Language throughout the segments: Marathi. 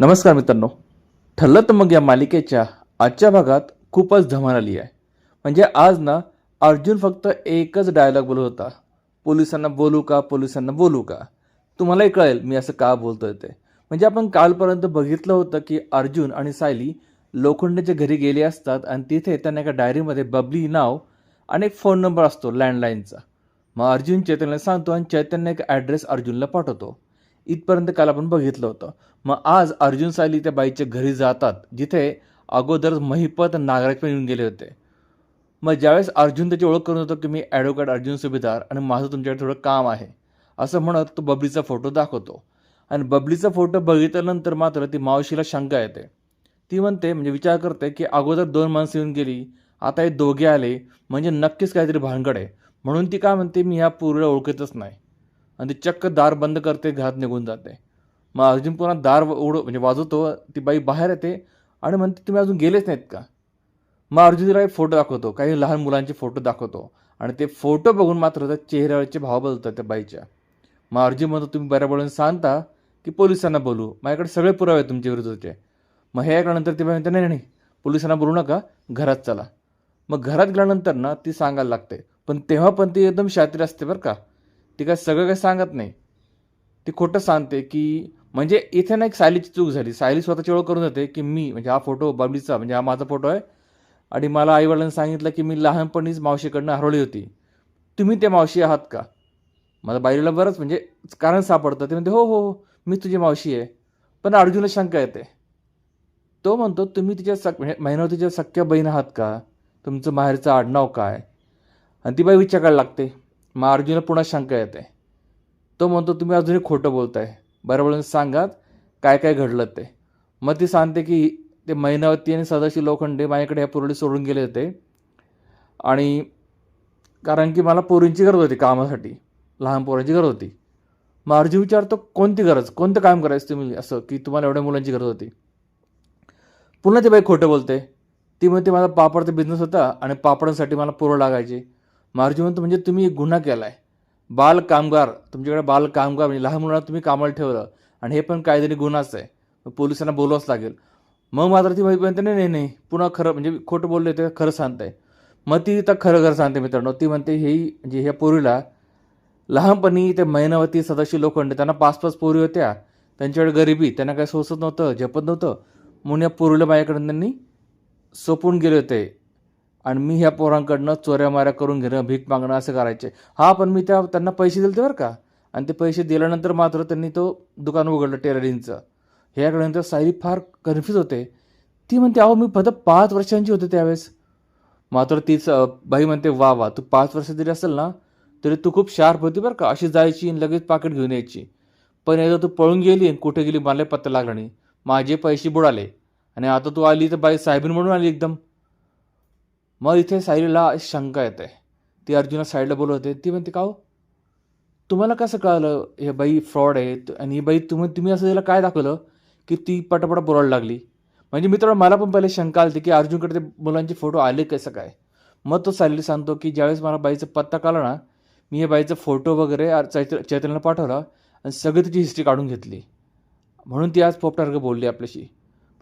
नमस्कार मित्रांनो. ठरलं तर मग या मालिकेच्या आजच्या भागात खूपच धमाल आली आहे. म्हणजे आज ना अर्जुन फक्त एकच डायलॉग बोलत होता. पोलिसांना बोलू का पोलिसांना बोलू का? तुम्हालाही कळेल मी असं का बोलतोय ते. म्हणजे आपण कालपर्यंत बघितलं होतं की अर्जुन आणि सायली लोखंडेच्या घरी गेले असतात आणि तिथे त्यांना एका डायरीमध्ये बबली नाव आणि एक फोन नंबर असतो लँडलाईनचा मग अर्जुन चैतन्यला सांगतो आणि चैतन्य एक ॲड्रेस अर्जुनला पाठवतो. इथपर्यंत काल आपण बघितलं होतं. मग आज अर्जुन साली त्या बाईच्या घरी जातात जिथे अगोदर महिपत नागराज पण येऊन गेले होते. मग ज्यावेळेस अर्जुन त्याची ओळख करून होतो की मी ॲडव्होकेट अर्जुन सुभेदार आणि माझं तुमच्याकडे थोडं काम आहे असं म्हणत तो बबलीचा फोटो दाखवतो. आणि बबलीचा फोटो बघितल्यानंतर मात्र ती मावशीला शंका येते. ती म्हणते म्हणजे विचार करते की अगोदर दोन माणसं येऊन गेली आता हे दोघे आले म्हणजे नक्कीच काहीतरी भानगड आहे. म्हणून ती काय म्हणते मी ह्या पूर्वीला ओळखतच नाही. आणि ती चक्क दार बंद करते घरात निघून जाते. मग अर्जुन पुन्हा दार उड म्हणजे वाजवतो ती बाई बाहेर येते आणि म्हणते तुम्ही अजून गेलेच नाहीत का? मग अर्जुन तिला एक फोटो दाखवतो काही लहान मुलांचे फोटो दाखवतो आणि ते फोटो बघून मात्र त्या चेहऱ्यावरचे भाव बदलतात त्या बाईच्या. मग अर्जुन म्हणतो तुम्ही बऱ्या बोलून सांगता की पोलिसांना बोलू माझ्याकडे सगळे पुरावे आहेत तुमच्या विरुद्धचे. मग हे ऐकल्यानंतर ती बाई म्हणते नाही नाही पोलिसांना बोलू नका घरात चला. मग घरात गेल्यानंतर ना ती सांगायला लागते पण तेव्हा पण ती एकदम शातीर असते बरं का. ती काय सगळं काही सांगत नाही. ती खोटं सांगते की म्हणजे इथे ना एक सायलीची चूक झाली. सायली स्वतःची ओळख करून जाते की मी म्हणजे हा फोटो बाबलीचा म्हणजे हा माझा फोटो आहे. आणि मला आईवडिलांनी सांगितलं की मी लहानपणीच मावशीकडनं हरवली होती. तुम्ही त्या मावशी आहात का? मला बाईला बरंच म्हणजे कारण सापडतं. ते म्हणते हो हो हो मी तुझी मावशी आहे. पण अर्जुनला शंका येते. तो म्हणतो तुम्ही तिच्या सक म्हणजे महिनावतीच्या सख्या बहीण आहात का? तुमचं माहेरचं आडनाव काय? आणि ती बाई विचारायला लागते. मग अर्जुनला पुन्हा शंका येते. तो म्हणतो तुम्ही अजूनही खोटं बोलताय. बरोबर सांगात काय काय घडलं ते. मग ती सांगते की ते महिनावती आणि सदाशिव लोखंडे माझ्याकडे ह्या पुरवडी सोडून गेले होते. आणि कारण की मला पोरींची गरज होती कामासाठी. लहान पोरांची गरज होती. मग अर्जुन विचारतो कोणती गरज? कोणतं काम करायचं तुम्ही? असं की तुम्हाला एवढ्या मुलांची गरज होती? पुन्हा ती बाई खोटं बोलते. ती म्हणते माझा पापडचा बिझनेस होता आणि पापडांसाठी मला पोरं लागायचे. मार्जिवंत म्हणजे तुम्ही एक गुन्हा केला आहे बाल कामगार तुमच्याकडे बाल कामगार म्हणजे लहान मुलांना तुम्ही कामाला ठेवलं आणि हे पण कायद्याने गुन्हाच आहे. मग पोलिसांना बोलवाच लागेल. मग मात्र ती बाई म्हणते नाही नाही नाही. पुन्हा खरं म्हणजे खोटं बोलले ते खरं सांगताय. मग ती तर खरं खरं सांगते मित्रांनो. ती म्हणते हे म्हणजे ह्या पोरीला लहानपणी ते मैनावती सदाशिव लोखंड त्यांना पाच पाच पोरी होत्या. त्यांच्याकडे गरिबी त्यांना काही सोसत नव्हतं झेपत नव्हतं. म्हणून या पोरीला माझ्याकडून त्यांनी सोपून गेले होते. आणि मी ह्या पोरांकडनं चोऱ्या माऱ्या करून घेणं भीक मागणं असं करायचे. हा पण मी त्या त्यांना पैसे दिले बरं का. आणि ते पैसे दिल्यानंतर मात्र त्यांनी तो दुकान उघडलं टेलरिंगचं. ह्याकडे सायली फार कन्फ्यूज होते. ती म्हणते अहो मी फक्त पाच वर्षांची होते त्यावेळेस. मात्र तीच बाई म्हणते वा वा तू पाच वर्ष जरी असेल ना तरी तू खूप शार्प होती बरं का. अशी जायची आणि लगेच पाकिट घेऊन यायची. पण एकदा तू पळून गेली आणि कुठे गेली मला पत्ता लागला नाही. माझे पैसे बुडाले. आणि आता तू आली तर बाई साहेबीन म्हणून आली एकदम. मग इथे सायलीला शंका येते. ती अर्जुना साईडला बोलवते ती म्हणते का हो तुम्हाला कसं कळलं हे बाई फ्रॉड आहे? आणि ही बाई तुम्ही तुम्ही असं तिला काय दाखवलं? की ती पटापट बोलायला लागली. म्हणजे मित्रांनो मला पण पहिले शंका आली की अर्जुनकडे ते मुलांचे फोटो आले कसं काय? मग तो सायली सांगतो की ज्यावेळेस मला बाईचा पत्ता कळला ना मी हे बाईचा फोटो वगैरे चैत्र चैतन्यला पाठवला आणि सगळी तिची हिस्ट्री काढून घेतली. म्हणून ती आज पोपटासारखं बोलली आपल्याशी.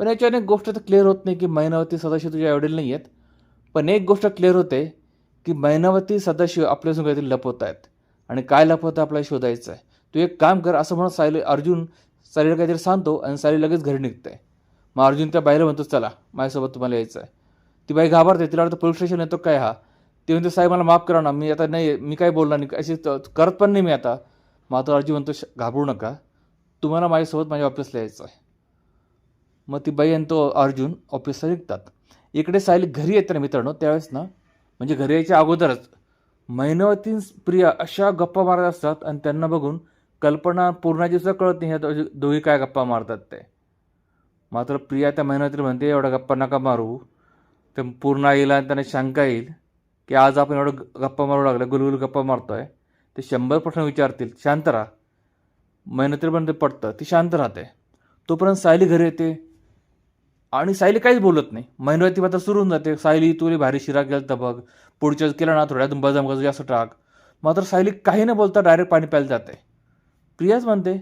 पण याच्या अनेक गोष्ट तर क्लिअर होत नाही की मैनावती सदाशिव तुझ्या वडील नाही आहेत पण एक गोष्ट क्लिअर होते की मैनावती सदाशिव आपल्यासून काहीतरी लपवत आहेत. आणि काय लपवतं आपल्याला शोधायचं आहे. तू एक काम कर असं म्हणून सायली अर्जुन सायलीला काहीतरी सांगतो आणि सायली लगेच घरी निघते. मग अर्जुन त्या बाईला म्हणतो चला माझ्यासोबत तुम्हाला यायचं आहे ती बाई घाबरते तिला वाटतं पोलीस स्टेशन येतो काय हा? ती म्हणते साहेब मला माफ करा ना मी आता नाही मी काय बोलणार नाही अशी करत पण नाही मी आता. मात्र अर्जुन म्हणतो "श- घाबरू नका तुम्हाला माझ्यासोबत माझ्या ऑफिसला यायचं आहे मग ती बाई आणि तो अर्जुन ऑफिसला निघतात. इकडे सायली घरी येते ना मित्रांनो त्यावेळेस ना म्हणजे घरी यायच्या अगोदरच मैनवती प्रिया अशा गप्पा मारत असतात आणि त्यांना बघून कल्पना पूर्णाची सुद्धा कळत नाही ह्या दोघी काय गप्पा मारतात ते. मात्र प्रिया त्या मेहनतीला म्हणते एवढा गप्पा नका मारू. ते पूर्ण येईल आणि त्यांना शंका येईल की आज आपण एवढं गप्पा मारू लागलं गुलगुल गप्पा मारतोय. ते शंभर प्रश्न विचारतील शांत राहा. मेहनतीला पडतं ती शांत राहते. तोपर्यंत सायली घरी येते. आणि सायली काहीच बोलत नाही. महिनवती मात्र सुरू होऊन जाते. सायली तुरी भारी शिरा केलं तर बघ. पुढच्या केलं ना थोड्यातून बजाम गजू जास्त टाक. मात्र सायली काही न बोलता डायरेक्ट पाणी प्यायला जाते. प्रियाच म्हणते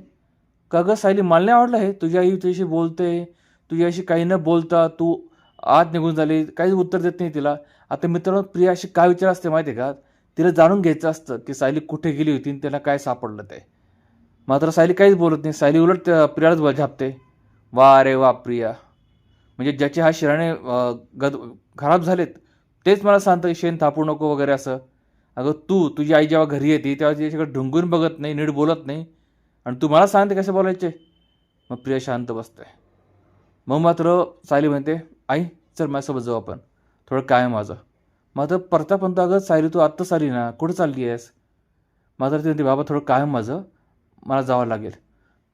का गं सायली मला नाही आवडलं हे? तुझी आई तुझ्याशी बोलते. तुझ्याशी काही न बोलता तू आत निघून झाली. काहीच उत्तर देत नाही तिला. आता मित्रांनो प्रिया अशी काय विचार असते माहिती आहे का? तिला जाणून घ्यायचं असतं की सायली कुठे गेली होती आणि त्याला काय सापडलं ते. मात्र सायली काहीच बोलत नाही. सायली उलट प्रियालाच झापते. वा रे वा प्रिया. म्हणजे ज्याचे हा शिराणे गद खराब झालेत तेच मला सांगतं शेण थापू नको वगैरे असं. अगं तू तुझी आई जेव्हा घरी येते तेव्हा तिच्याकडे ढुंगून बघत नाही नीट बोलत नाही. आणि तू मला सांगते कसे बोलायचे? मग प्रिया शांत बसते. मग मात्र सायली म्हणते आई चल माझ्यासोबत जाऊ आपण. थोडं काय माझं माझं मात्र परता पण अगं सायली तू आत्ताच आली ना? कुठं चालली आहेस? मात्र ती म्हणते बाबा थोडं काय माझं मला जावं लागेल.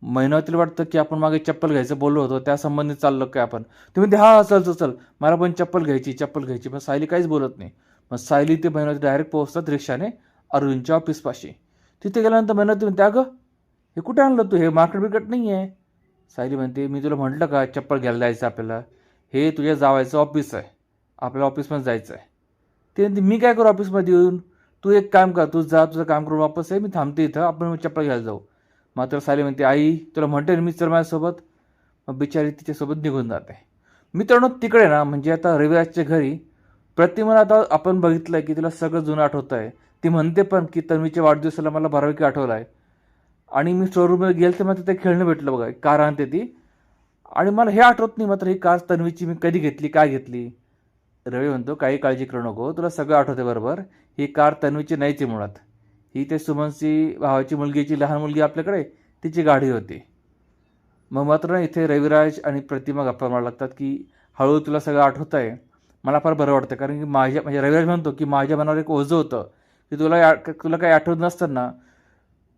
महिन्यातील वाटतं की आपण मागे चप्पल घ्यायचं बोललो होतो त्या संबंधित चाललं काय आपण? तुम्ही म्हणते हा चल चल चल. मला पण चप्पल घ्यायची चप्पल घ्यायची. मग सायली काहीच बोलत नाही. मग सायली ते महिन्यात डायरेक्ट पोहोचतात रिक्षाने अरुणच्या ऑफिसपाशी. तिथे गेल्यानंतर महिन्यात म्हणते अगं हे कुठे आणलं तू? हे मार्केट बिकट नाही आहे सायली म्हणते मी तुला म्हटलं का चप्पल घ्यायला जायचं आपल्याला? हे तुझ्या जावायचं ऑफिस आहे. आपल्याला ऑफिसमध्ये जायचं आहे ते म्हणते मी काय करू ऑफिसमध्ये येऊन? तू एक काम कर तू जा तुझं काम करून वापस आहे मी थांबते इथं. आपण चप्पल घ्यायला जाऊ. मात्र साली म्हणते आई तुला म्हणते मी चल माझ्यासोबत? मग बिचारी तिच्यासोबत निघून जाते. मित्रांनो तिकडे ना म्हणजे आता रविराजच्या घरी प्रतिमा आता आपण बघितलं आहे की तिला सगळं जुनं आठवतं आहे ती म्हणते पण की तन्वीच्या वाढदिवसाला मला बऱ्यापैकी आठवलं आहे आणि मी शोरूममध्ये गेलं तर मला ते खेळणं भेटलं बघा कार आणते ती. आणि मला हे आठवत नाही मात्र ही कार तन्वीची मी कधी घेतली काय घेतली? रवी म्हणतो काही काळजी करू नको तुला सगळं आठवते बरोबर. ही कार तन्वीची नाहीची मुळात. ही ते सुमनची भावाची मुलगीची लहान मुलगी आपल्याकडे तिची गाडी होती. मग मात्र इथे रविराज आणि प्रतिमा गप्पा मारू लागतात की हळूहळू तुला सगळं आठवत आहे मला फार बरं वाटतं कारण की माझ्या म्हणजे रविराज म्हणतो की माझ्या मनावर एक ओझं होतं की तुला या- तुला काही आठवत नसताना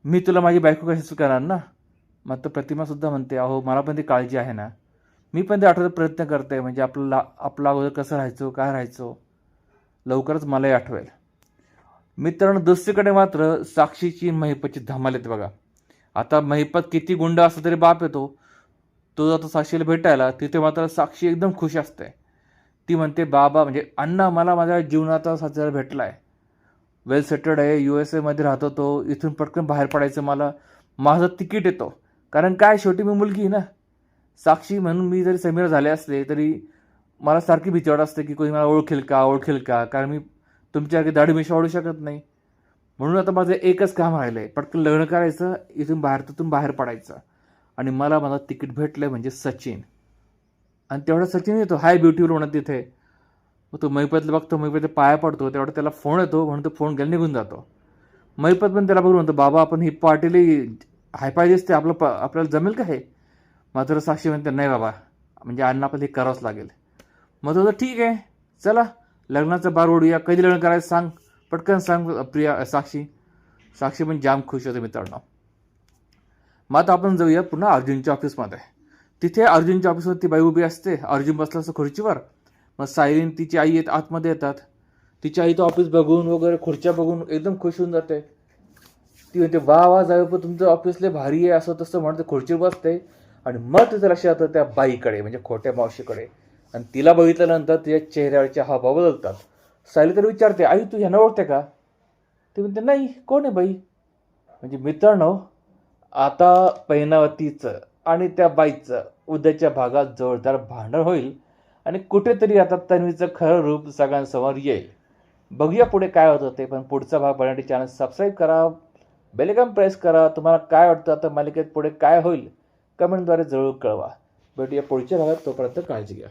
मी तुला माझी बायको कशी करणार ना? मात्र प्रतिमासुद्धा म्हणते अहो मला पण ती काळजी आहे ना. मी पण ते आठवण्याचा प्रयत्न करते म्हणजे आपलं आपला अगोदर कसं राहायचो काय राहायचो लवकरच मलाही आठवेल. मित्रांनो दुसरीकडे मात्र साक्षीची महिपतची धमाल येते बघा. आता महिपत किती गुंड असला तरी बाप येतो. तो जातो साक्षीला भेटायला तिथे मात्र साक्षी एकदम खुश असते. ती म्हणते बाबा म्हणजे अण्णा मला माझ्या जीवनाचा साथीदार भेटला आहे वेल सेटल्ड आहे यू एस एमध्ये राहतो तो इथून पटकन बाहेर पडायचं मला माझं तिकीट येतो. कारण काय शेवटी मी मुलगी आहे ना. साक्षी म्हणून मी जरी समीर झाले असले तरी मला सारखी भीती वाटत असते की कोणी मला ओळखेल का ओळखेल का? कारण मी तुमच्यासारखी दाढी मिशा वाढू शकत नाही. म्हणून आता माझं एकच काम राहिलं आहे पटकन लग्न करायचं इथून बाहेर तिथून बाहेर पडायचं. आणि मला मला तिकीट भेटलं म्हणजे सचिन. आणि तेवढा सचिन येतो हाय ब्युटी म्हणत तिथे. मग तो मैपतला बघतो मैपतला पाया पडतो तेवढा त्याला फोन येतो म्हणून तो फोन घ्यायला निघून जातो. मैपत पण त्याला बघून म्हणतो बाबा आपण ही पार्टीली हायपाय दिसते आपलं प आपल्याला जमेल का हे? मात्र साक्षी म्हणते नाही बाबा म्हणजे अण्णा आपल्याला हे करावंच लागेल. मग तो ठीक आहे चला. लग्नाचं बार ओढूया. कधी लग्न करायचं सांग. पटकन सांग प्रिया साक्षी. साक्षी पण जाम खुश होते मित्रांनो. मग आता आपण जाऊया पुन्हा अर्जुनच्या ऑफिसमध्ये. तिथे अर्जुनच्या ऑफिसमध्ये ती बाई उभी असते. अर्जुन बसला असतो खुर्चीवर. मग सायलीन तिची आई येत आतमध्ये येतात. तिची आई तो ऑफिस बघून वगैरे खुर्च्या बघून एकदम खुश होऊन जाते. ती म्हणते वा वा जाऊ पण तुमचं ऑफिसले भारी आहे असं तसं म्हणते खुर्चीवर बसते. आणि मग तिचं लक्ष जातं त्या बाईकडे म्हणजे खोट्या मावशीकडे. आणि तिला बघितल्यानंतर तिच्या चेहऱ्यावरचे हावभाव बदलतात. सायली तर विचारते आई तू ह्यांना ओळखते का? ते म्हणते नाही कोण आहे बाई? म्हणजे मित्रांनो आता पैनावतीचं आणि त्या बाईचं उद्याच्या भागात जोरदार भांडण होईल आणि कुठेतरी आता तन्वीचं खरं रूप सगळ्यांसमोर येईल. बघूया पुढे काय होतं ते पण पुढचा भाग बघण्यासाठी चॅनल सबस्क्राईब करा बेलकम प्रेस करा. तुम्हाला काय वाटतं आता मालिकेत पुढे काय होईल कमेंटद्वारे जरूर कळवा. भेटूया पुढच्या भागात तोपर्यंत काळजी घ्या.